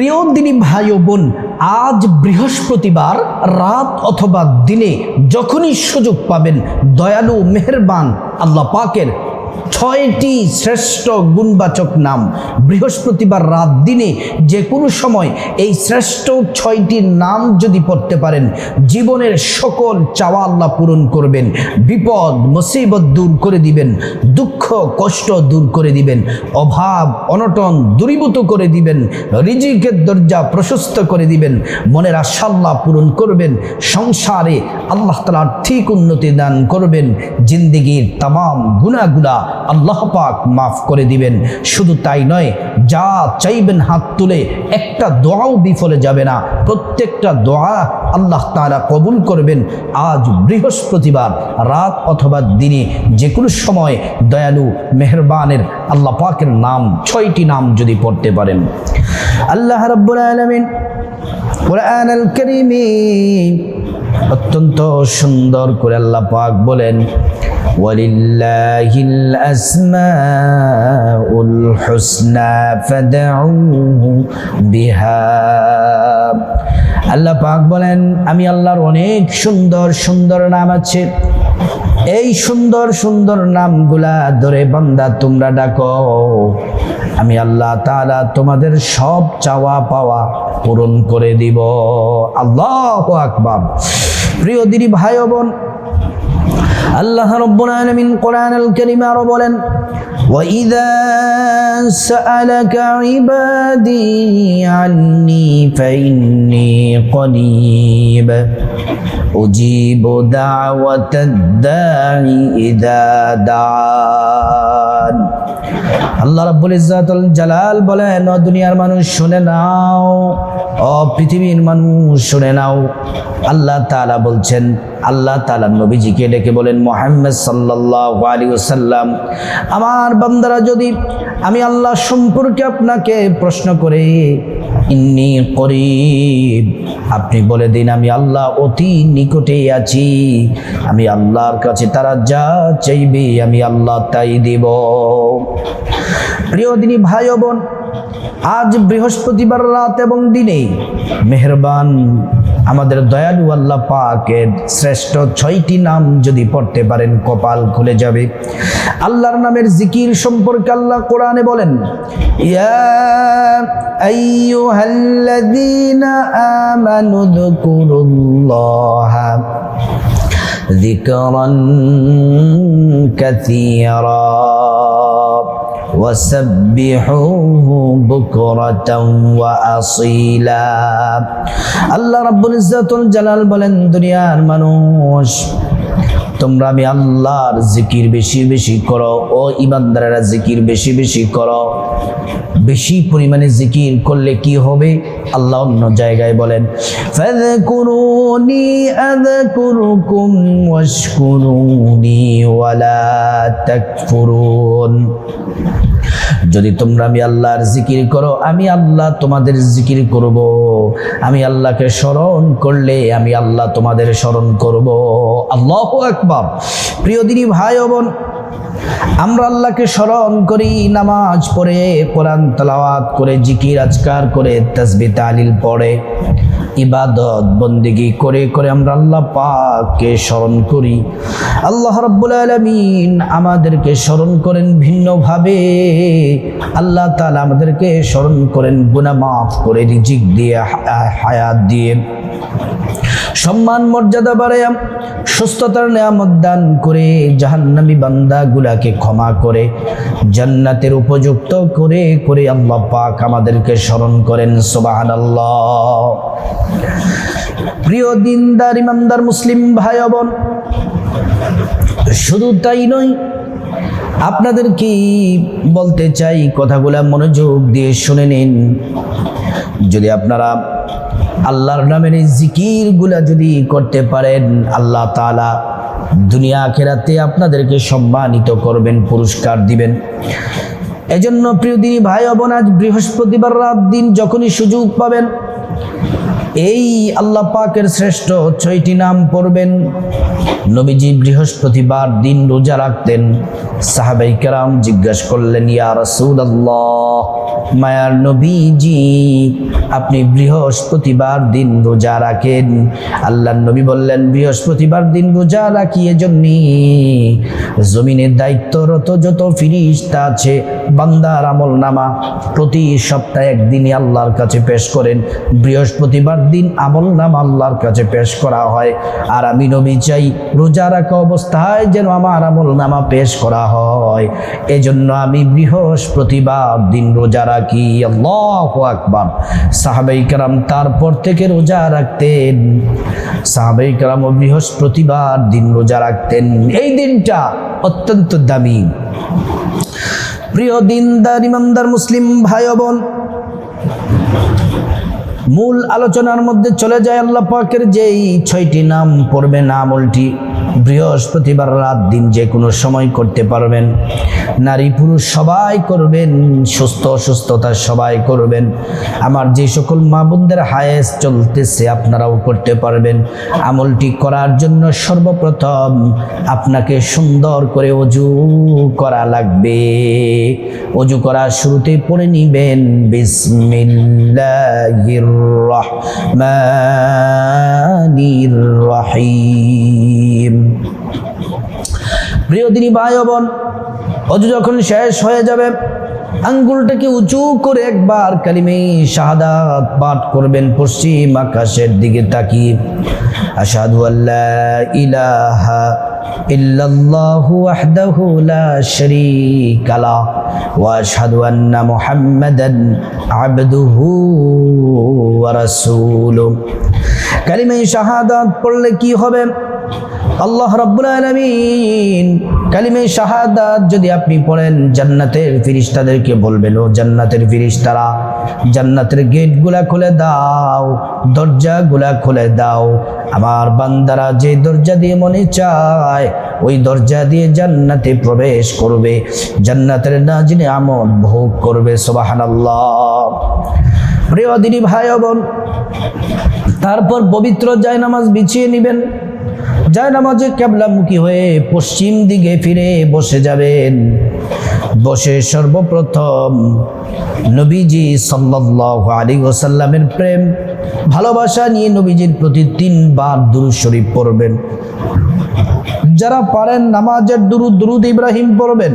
প্রিয় দিনী ভাই ও বোন, আজ বৃহস্পতিবার রাত অথবা দিনে যখনই সুযোগ পাবেন, দয়ালু, মেহরবান, আল্লাহ পাকের ছয়টি শ্রেষ্ঠ গুণবাচক নাম। বৃহস্পতিবার রাত দিনে যে কোনো সময় এই শ্রেষ্ঠ ছয়টি নাম যদি পড়তে পারেন, জীবনের সকল চাওয়া আল্লাহ পূরণ করবেন। বিপদ, মুসিবত দূর করে দিবেন, দুঃখ, কষ্ট দূর করে দিবেন, অভাব, অনটন দূরীভূত করে দিবেন, রিজিকের দরজা প্রশস্ত করে দিবেন, মনের আশাল্লাহ পূরণ করবেন, সংসারে আল্লাহ তালা ঠিক উন্নতি দান করবেন, জিন্দিগির তাম গুণাগুলা আল্লাহ পাক মাফ করে দিবেন। শুধু তাই নয়, যা চাইবেন হাত তুলে একটা দোয়াও বিফলে যাবে না। প্রত্যেকটা দোয়া আল্লাহ তারা কবুল করবেন। আজ বৃহস্পতিবার, রাত অথবা দিনে যে কোনো সময় দয়ালু, মেহরবানের আল্লাহ পাকের নাম, ছয়টি নাম যদি পড়তে পারেন। আল্লাহ রব্বুল আলমিন অত্যন্ত সুন্দর করে আল্লাহ পাক বলেন ولله الأسماء الحسنى فدعوه بها আল্লাহ পাক বলেন আমি আল্লাহর অনেক সুন্দর সুন্দর নাম আছে এই সুন্দর সুন্দর নামগুলা ধরে বান্দা তোমরা ডাকো আমি আল্লাহ তাআলা তোমাদের সব চাওয়া পাওয়া পূরণ করে দিব আল্লাহ আকবার প্রিয় দিদি ভাই ও বোন আল্লাহ রব্বুল আলামিন কোরআনুল কারীমে আরো বলেন وإذا سألك عبادي عني فإني قريب أجيب دعوة الداعي إذا دعان আল্লাহ রাব্বুল ইজ্জাতুল জালাল বলেন, ও দুনিয়ার মানুষ, শুনে নাও। ও পৃথিবীর মানুষ, শুনে নাও। আল্লাহ তাআলা বলছেন, আল্লাহ তাআলা নবীজিকে ডেকে বলেন, মোহাম্মদ সাল্লাল্লাহু আলাইহি ওয়াসাল্লাম, আমার বান্দারা যদি আমি আল্লাহ সম্পর্কে আপনাকে প্রশ্ন করে ইন্নি করিব। আপনি বলে দিন, আমি আল্লাহ অতি নিকটে আছি। আমি আল্লাহর কাছে তারা যা চাইবে, আমি আল্লাহ তাই দিব। প্রিয় দিনী ভাই বোন, আজ বৃহস্পতিবার রাত এবং দিনে মেহরবান আমাদের দয়ালু আল্লাহ পাকের শ্রেষ্ঠ ছয়টি নাম যদি পড়তে পারেন কপাল খুলে যাবে আল্লাহর নামের জিকির সম্পর্কে আল্লাহ কোরআনে বলেন ইয়া আইয়ুহাল্লাযীনা আমানু যকুরুল্লাহা ذكرا كثيرا وسبحوه بكرة وأصيلا আল্লাহ রাব্বুল ইজ্জাতুল জালাল বলেন দুনিয়ার মানুষ তোমরা আমি আল্লাহর জিকির বেশি বেশি করো ও ইমানদারেরা জিকির বেশি বেশি করো বেশি পরিমাণে জিকির করলে কি হবে আল্লাহ অন্য জায়গায় বলেন ফাযকুরুনি আযকুরুকুম ওয়াশকুরুনি ওয়ালা তাকফুরুন যদি তোমরা আমি আল্লাহর জিকির করো, আমি আল্লাহ তোমাদের জিকির করব। আমি আল্লাহকে স্মরণ করলে আমি আল্লাহ তোমাদের স্মরণ করব। আল্লাহ আকবার। প্রিয় দিনী ভাই বোন, আমরা আল্লাহকে স্মরণ করি, নামাজ পড়ে, কোরআন তালাওয়াত করে, জিকির আজকার করে তসবি তালিল পড়ে। ইবাদত, বন্দিগি করে করে আমরা আল্লাহ পাককে স্মরণ করি। আল্লাহ রাব্বুল আলামিন আমাদেরকে স্মরণ করেন ভিন্নভাবে। আল্লাহ তালা আমাদেরকে স্মরণ করেন, গুনাহ মাফ করে, রিজিক দিয়ে হায়াত দিয়ে। সম্মান, মর্যাদা বাড়ায় সুস্থতার নিয়ামত দান করে জাহান্নামী বান্দাগুলাকে ক্ষমা করে, জান্নাতের উপযুক্ত করে করে আল্লাহ পাক আমাদেরকে স্মরণ করেন, সুবহানাল্লাহ। প্রিয় দিনদার, ইমানদার মুসলিম ভাই বোন, শুধু তাই নয় আপনাদের কি বলতে চাই, কথাগুলা মনোযোগ দিয়ে শুনে নিন। যদি আপনারা আল্লাহর নামের এই জিকিরগুলা যদি করতে পারেন, আল্লাহ তালা দুনিয়া আখেরাতে আপনাদেরকে সম্মানিত করবেন, পুরস্কার দিবেন। এজন্য প্রিয় দিনী ভাই অবনাথ বৃহস্পতিবার রাত দিন যখনই সুযোগ পাবেন এই আল্লাহ পাকের শ্রেষ্ঠ ছয়টি নাম পড়বেন। নবীজি বৃহস্পতিবার দিন রোজা রাখতেন। সাহাবাই কেরাম জিজ্ঞাসা করলেন, ইয়া রসুল আল্লাহ মায়ার নবীজি, আপনি বৃহস্পতিবার দিন রোজা রাখেন? আল্লাহ নবী বললেন, বৃহস্পতিবার দিন রোজা রাখি এজন্য। জমিনের দায়িত্বরত যত ফিরিস্তা আছে, বান্দার আমল নামা প্রতি সপ্তাহে একদিনই আল্লাহর কাছে পেশ করেন। বৃহস্পতিবার দিন আমল নাম আল্লাহর কাছে পেশ করা হয়। আর আমি নবী চাই, রোজা রাখা অবস্থায় যেন আমার আমল নামা পেশ করা হয়। এজন্য আমি বৃহস্পতিবার দিন রোজা রাখি। আল্লাহ আকবার। সাহাবাই কারাম তারপর থেকে রোজা রাখতেন। সাহাবাই কারাম বৃহস্পতিবার দিন রোজা রাখতেন। এই দিনটা অত্যন্ত দামি। প্রিয় দিনদার, ইমানদার, মুসলিম ভাই বোন মূল আলোচনার মধ্যে চলে যায় আল্লাহ পাকের যেই ছয়টি নাম পড়বে নাম আমলটি বৃহস্পতিবার রাত দিন যে কোনো সময় করতে পারবেন। নারী পুরুষ সবাই করবেন, সুস্থ অসুস্থতা সবাই করবেন। আমার যে সকল মা বোনদের হায়েস চলতেছে, আপনারাও করতে পারবেন। আমলটি করার জন্য সর্বপ্রথম আপনাকে সুন্দর করে অজু করা লাগবে। অজু করার শুরুতে পড়ে নিবেন, বিসমিল্লাহির রহমানির রহিম। প্রিয় দিনী ভাই বোন, অজু যখন শেষ হয়ে যাবে, আঙ্গুলটাকে উঁচু করে একবার কালিমে শাহাদাত পাঠ করবেন পশ্চিম আকাশের দিকে তাকিয়ে। আশহাদু আল্লাহ ইলাহা ইল্লাল্লাহু ওয়াহদাহু লা শারীকা লা ওয়া আশহাদু আন্না মুহাম্মাদান শাহাদাত পড়লে কি হবে? আল্লাহ রাব্বুল আলামিন কালিমে শাহাদাত যদি আপনি পড়েন, জান্নাতের ফিরিস্তাদেরকে বলবেন, ও জান্নাতের ফিরিস্তারা, জান্নাতের গেটগুলা খুলে দাও, দরজাগুলা খুলে দাও। আমার বান্দারা যে দরজা দিয়ে মনে চায়, ওই দরজা দিয়ে জান্নাতে প্রবেশ করবে। জান্নাতের না নাজিনে আমল ভোগ করবে, সুবহানাল্লাহ। প্রিয় দিনী ভাই বোন, তারপর পবিত্র জায়নামাজ বিছিয়ে নেবেন। জায়নামাজে কেবলামুখী হয়ে পশ্চিম দিকে ফিরে বসে যাবেন। বসে সর্বপ্রথম নবীজি সাল্লাল্লাহু আলাইহি ওসাল্লামের প্রেম, ভালোবাসা নিয়ে নবীজির প্রতি তিনবার দুরু শরীফ পড়বেন। যারা পারেন নামাজের দুরু দুরুদ ইব্রাহিম পড়বেন।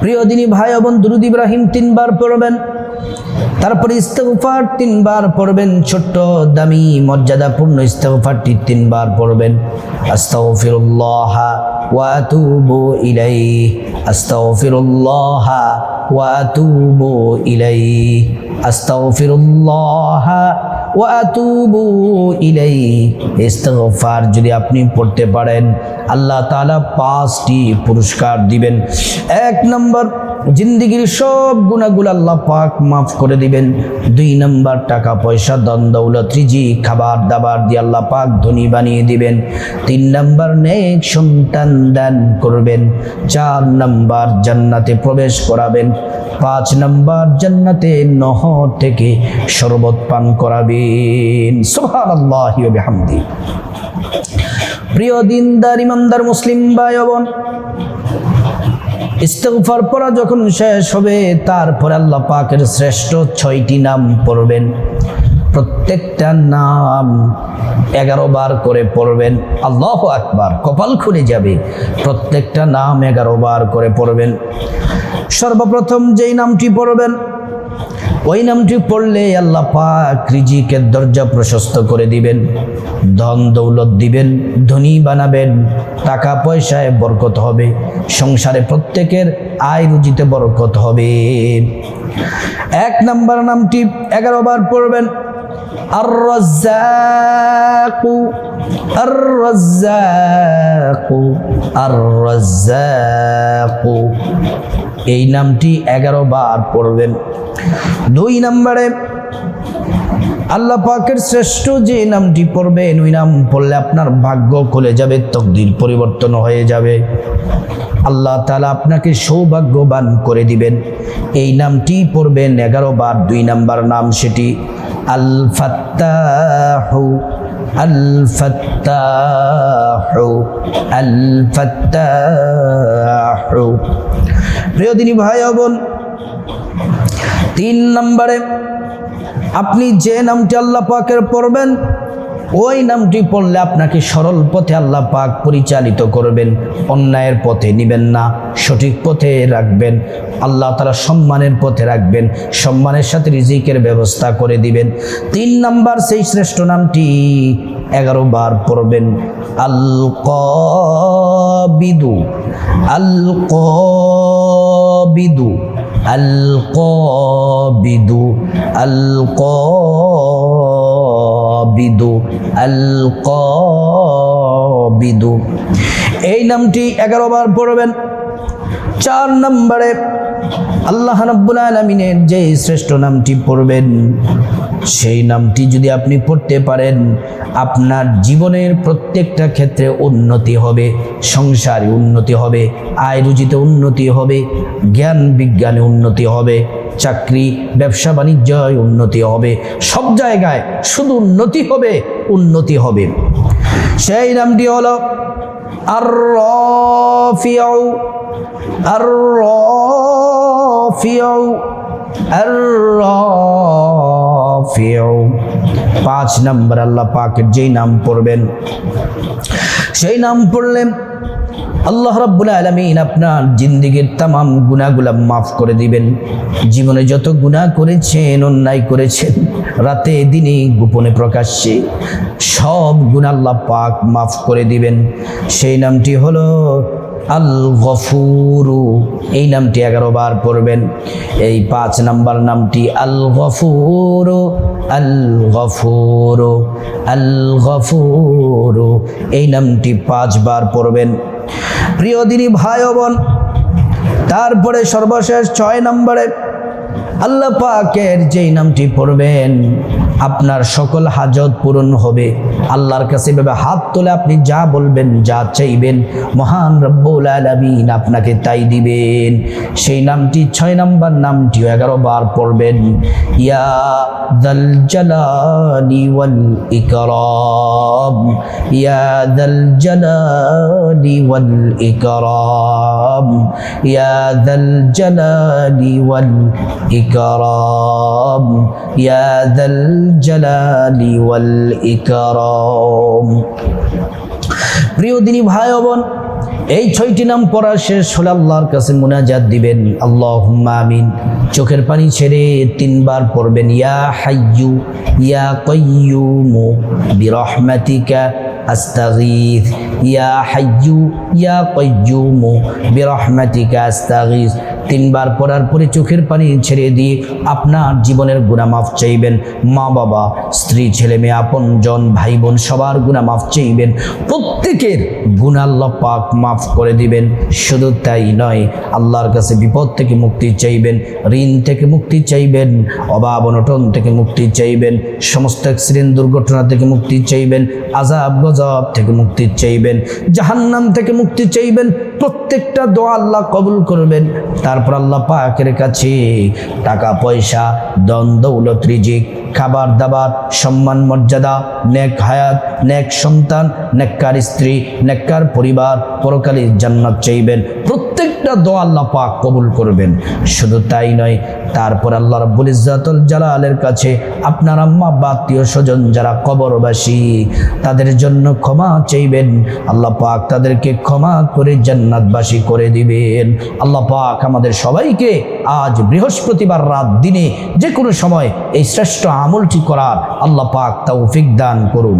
প্রিয় দিনী ভাই বোন, দুরুদ ইব্রাহিম তিনবার পড়বেন। তারপরে ইস্তেগফার তিনবার পড়বেন। ছোট্ট, দামি, মর্যাদাপূর্ণ ইস্তেগফারটি তিনবার পড়বেন। আস্তাগফিরুল্লাহ ওয়া আতুবু ইলাইহি। আস্তাগফিরুল্লাহ ওয়া আতুবু ইলাইহি। আস্তাগফিরুল্লাহ ওয়া আতুবু ইলাইহি, ইস্তেগফার যদি আপনি পড়তে পারেন, আল্লাহ তাআলা পাঁচটি পুরস্কার দিবেন। এক নম্বর, জিন্দিগির সব গুণাগুলো আল্লাহ পাক মাফ করে দিবেন। দুই নাম্বার, টাকা পয়সা দন দৌলত রিজি খাবার দাবার দিয়ে আল্লাহ পাক ধনী বানিয়ে দিবেন। তিন নাম্বার, নেক সন্তান দান করবেন। চার নাম্বার, জান্নাতে প্রবেশ করাবেন। পাঁচ নাম্বার, জান্নাতে নহর থেকে শরবত পান করাবেন সুবহানাল্লাহি ওয়া প্রিয় দিনদার, ইমানদার মুসলিম ভাই বোন ইস্তেগফার পড়া যখন শেষ হবে, তারপরে আল্লাহ পাকের শ্রেষ্ঠ ছয়টি নাম পড়বেন। প্রত্যেকটা নাম এগারো বার করে পড়বেন। আল্লাহ আকবার, কপাল খুলে যাবে। প্রত্যেকটা নাম এগারো বার করে পড়বেন। সর্বপ্রথম যেই নামটি পড়বেন ওই নামটি পড়লে আল্লাহ পাক রিজিকের দরজা প্রশস্ত করে দিবেন, ধন দৌলত দিবেন, ধনী বানাবেন, টাকা পয়সায় বরকত হবে, সংসারে প্রত্যেকের আয় রুজিতে বরকত হবে। এক নাম্বার নামটি এগারো বার পড়বেন আর আর আর এই নামটি এগারো বার পড়বেন। দুই নম্বরে, আল্লাহ পাকের শ্রেষ্ঠ যে নামটি পড়বেন, ওই নাম পড়লে আপনার ভাগ্য খুলে যাবে, তকদির পরিবর্তন হয়ে যাবে। আল্লাহ তালা আপনাকে সৌভাগ্যবান করে দিবেন। এই নামটি পড়বেন এগারো বার। দুই নাম্বার নাম সেটি আল ফাত্তাহু আল ফাত্তাহু প্রিয় দিনী ভাই বোন তিন নম্বরে আপনি যে নামটি আল্লাহ পাকের পড়বেন ওই নামটি পড়লে আপনাকে সরল পথে আল্লাহ পাক পরিচালিত করবেন, অন্যায়ের পথে নিবেন না, সঠিক পথে রাখবেন, আল্লাহ তারা সম্মানের পথে রাখবেন, সম্মানের সাথে রিজিকের ব্যবস্থা করে দিবেন। তিন নাম্বার সেই শ্রেষ্ঠ নামটি এগারো বার পড়বেন আল কবিদু আল কবিদু আল কবিদু আল কবিদু আল কবিদু এই নামটি এগারো বার পড়বেন। চার নম্বরে আল্লাহ রাব্বুল আলামিনের যে শ্রেষ্ঠ নামটি পড়বেন, সেই নামটি যদি আপনি পড়তে পারেন, আপনার জীবনের প্রত্যেকটা ক্ষেত্রে উন্নতি হবে, সংসারে উন্নতি হবে, আয় রুজিতে উন্নতি হবে, জ্ঞান বিজ্ঞানে উন্নতি হবে চাকরি, ব্যবসা বাণিজ্যয় উন্নতি হবে। সব জায়গায় শুধু উন্নতি হবে উন্নতি হবে। সেই নামটি হলো আর রফিউ আর রফিউ পাঁচ নম্বর আল্লাহ পাকের যেই নাম পড়বেন, সেই নাম পড়লেন আল্লাহ রাব্বুল আলামিন আপনার জিন্দিগির তামাম গুনাহগুলা মাফ করে দিবেন। জীবনে যত গুনাহ করেছেন, অন্যায় করেছেন, রাতে দিনে গোপনে প্রকাশ্যে সব গুনাহ আল্লাহ পাক মাফ করে দিবেন। সেই নামটি হলো আল গফুরু এই নামটি এগারো বার পড়বেন। এই পাঁচ নাম্বার নামটি আল গফুরু আল গফুরু আল গফুরু এই নামটি পাঁচবার পড়বেন। প্রিয় দিনী ভাই বোন তারপরে সর্বশেষ ছয় নম্বরে আল্লাহ পাকের যেই নামটি পড়বেন আপনার সকল হাজত পূরণ হবে। আল্লাহর কাছে এভাবে হাত তোলে আপনি যা বলবেন, যা চাইবেন, মহান রব্বুল আলামিন আপনাকে তাই দিবেন। সেই নামটি, ছয় নাম্বার নামটিও এগারো বার পড়বেন। ইয়া দাল জালালি ওয়াল ইকরাম। ইয়া দাল জালালি ওয়াল ইকরাম। ইয়া দাল জালালি ওয়াল ইকরাম। ইয়া দাল জালালি ওয়াল ইকরাম। প্রিয় দিনী ভাই বোন, এই ছয়টি নাম পড়া শেষ হলে আল্লাহর কাছে মুনাজাত দিবেন। আল্লাহ আমিন। চোখের পানি ছেড়ে তিনবার পড়বেন, ইয়া হাইয়ু ইয়া কয়্যুমু বিরহমাতিকা আস্তাগীথ ইয়া হাইয়ু ইয়া কয়্যুমু বিরহমাতিকা আস্তাগীথ তিনবার পড়ার পরে চোখের পানি ছেড়ে দিয়ে আপনার জীবনের গুণা মাফ চাইবেন। মা বাবা, স্ত্রী, ছেলে মেয়ে, আপন জন, ভাই বোন, সবার গুণা মাফ চাইবেন। প্রত্যেকের গুণা আল্লাহ পাক মাফ করে দিবেন। শুধু তাই নয়, আল্লাহর কাছে বিপদ থেকে মুক্তি চাইবেন, ঋণ থেকে মুক্তি চাইবেন, অভাব, অনটন থেকে মুক্তি চাইবেন, সমস্ত অ্যাক্সিডেন্ট দুর্ঘটনা থেকে মুক্তি চাইবেন, আজাব, গজব থেকে মুক্তি চাইবেন, জাহান্নাম থেকে মুক্তি চাইবেন, প্রত্যেকটা দোয়া আল্লাহ কবুল করবেন। তারপর আল্লাহ পাকের কাছে টাকা, পয়সা দ্বন্দ্ব উলত রিজিক, খাবার, দাবার, সম্মান, মর্যাদা, নেক হায়াত, নেক সন্তান, নেককার স্ত্রী, নেককার পরিবার পরকালী জান্নাত চাইবেন। প্রত্যেক প্রত্যেকটা দোয়া আল্লাহ পাক কবুল করবেন। শুধু তাই নয়, তারপর আল্লাহ রাব্বুল ইজ্জাতুল জালালের কাছে আপনার আম্মা বা আত্মীয় স্বজন যারা কবরবাসী, তাদের জন্য ক্ষমা চাইবেন। আল্লাহ পাক তাদেরকে ক্ষমা করে জান্নাতবাসী করে দিবেন। আল্লাহ পাক আমাদের সবাইকে আজ বৃহস্পতিবার রাত দিনে যে কোনো সময় এই শ্রেষ্ঠ আমলটি করার আল্লাহ পাক তৌফিক দান করুন।